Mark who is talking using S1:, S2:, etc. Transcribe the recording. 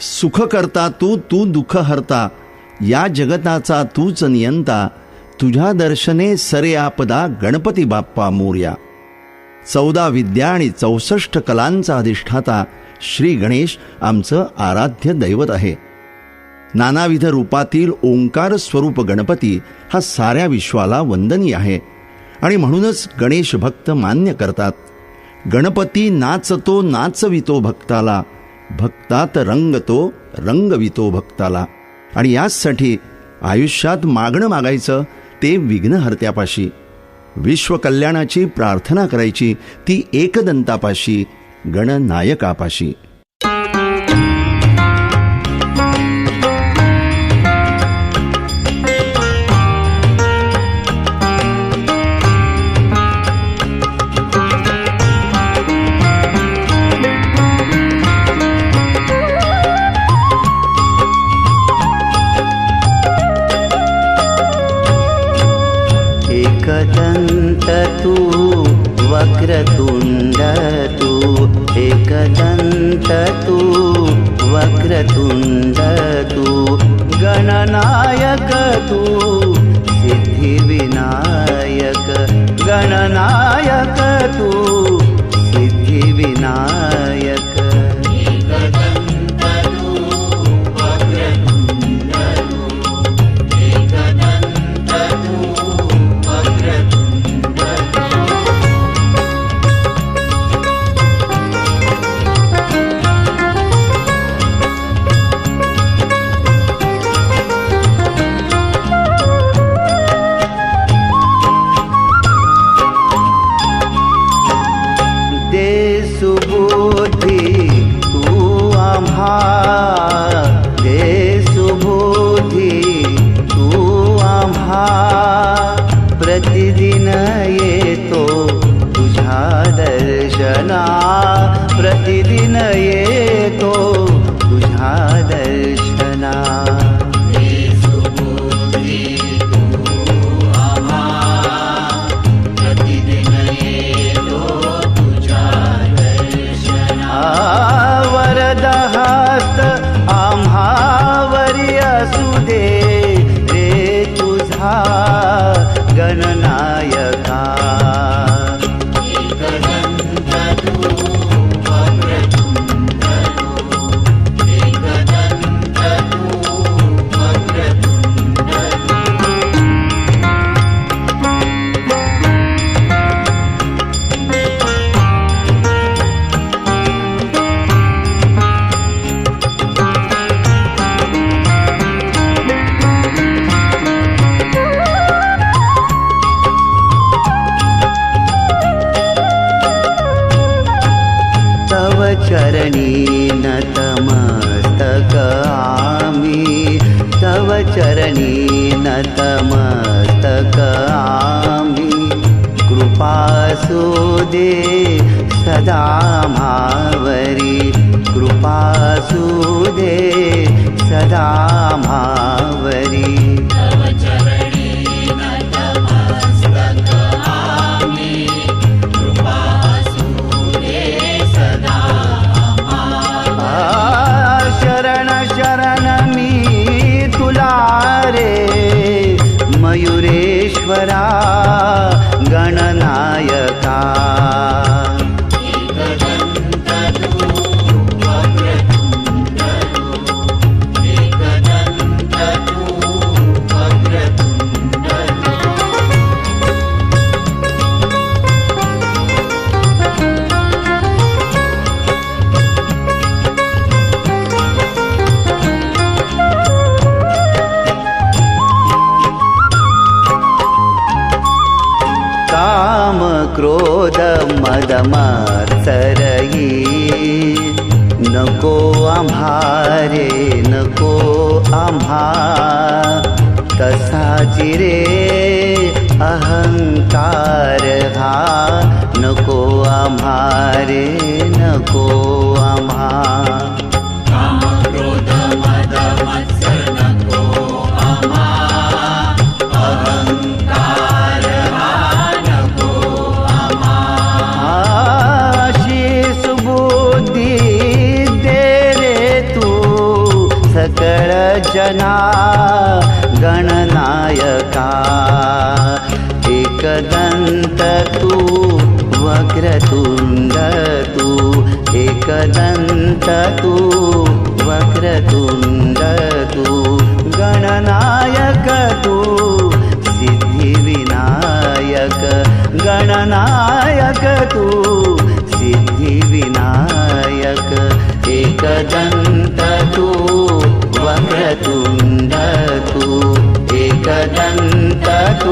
S1: सुख करता तू तू दुःख हरता. या जगताचा तूच नियंता. तुझ्या दर्शने सरे आपदा गणपती बाप्पा मोर्या. चौदा विद्या आणि चौसष्ट कलांचा अधिष्ठाता श्री गणेश आमचं आराध्य दैवत आहे. नानाविध रूपातील ओंकार स्वरूप गणपती हा साऱ्या विश्वाला वंदनीय आहे. आणि म्हणूनच गणेश भक्त मान्य करतात. गणपती नाचतो नाचवितो भक्ताला. भक्तात रंग तो रंगवितो भक्ताला. आणि याचसाठी आयुष्यात मागणं मागायचं ते विघ्नहर्त्यापाशी. विश्वकल्याणाची प्रार्थना करायची ती एकदंतापाशी गणनायकापाशी.
S2: एकदन्त तु वक्रतुण्ड तु एकदन्त तु वक्रतुण्ड कृपासु दे सदा मावरी कृपासु दे सदा मावरी। क्रोध मद नको आम्हारे नको आम्हा। तसा जिरे अहंकार हा। नको आम्हारे नको आम्हा। गणनायका। एकदन्त तू वक्रतुण्ड तू एकदन्त तू वक्रतुण्ड तू गणनायक तू सिद्धिविनायक। गणनायक तू सिद्धिविनायक। एकदन्त तू वक्रतुण्ड तू